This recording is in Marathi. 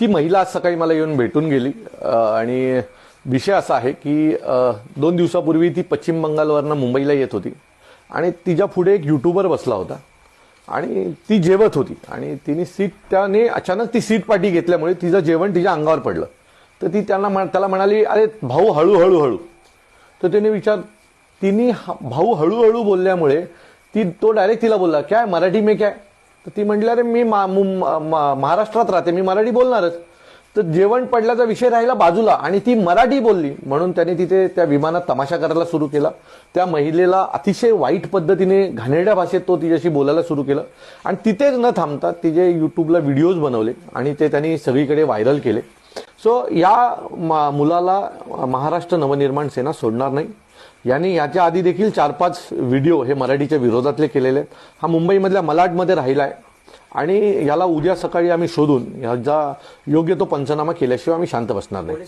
ती महिला आज सकाळी मला येऊन भेटून गेली. आणि विषय असा आहे की दोन दिवसापूर्वी ती पश्चिम बंगालवरनं मुंबईला येत होती. आणि तिच्या पुढे एक युट्यूबर बसला होता. आणि ती जेवत होती. आणि तिने सीट त्याने अचानक ती सीट पाठी घेतल्यामुळे तिचं जेवण तिच्या अंगावर पडलं. तर ती त्यांना त्याला म्हणाली अरे भाऊ हळूहळू हळू. तर तिने विचार तिने भाऊ हळूहळू बोलल्यामुळे ती तो डायरेक्ट तिला बोलला काय मराठी मे काय तर ती म्हटली अरे मी मा- मुं- महाराष्ट्रात राहते मी मराठी बोलणारच. तर जेवण पडल्याचा विषय राहिला बाजूला आणि ती मराठी बोलली. म्हणून त्याने तिथे त्या विमानात तमाशा करायला सुरू केला. त्या महिलेला अतिशय वाईट पद्धतीने घाणेरड्या भाषेत तो तिच्याशी बोलायला सुरू केलं. आणि तिथेच न थांबता तिचे युट्यूबला व्हिडिओज बनवले आणि ते त्यांनी सगळीकडे व्हायरल केले. सो या मा मुलाला महाराष्ट्र नवनिर्माण सेना सोडणार नाही. यांनी याच्या आधी देखील चार पाच व्हिडिओ हे मराठीच्या विरोधातले केलेले आहेत. हा मुंबईमधल्या मलाडमध्ये राहिला आहे आणि याला उद्या सकाळी आम्ही शोधून ह्याचा योग्य तो पंचनामा केल्याशिवाय आम्ही शांत बसणार नाही.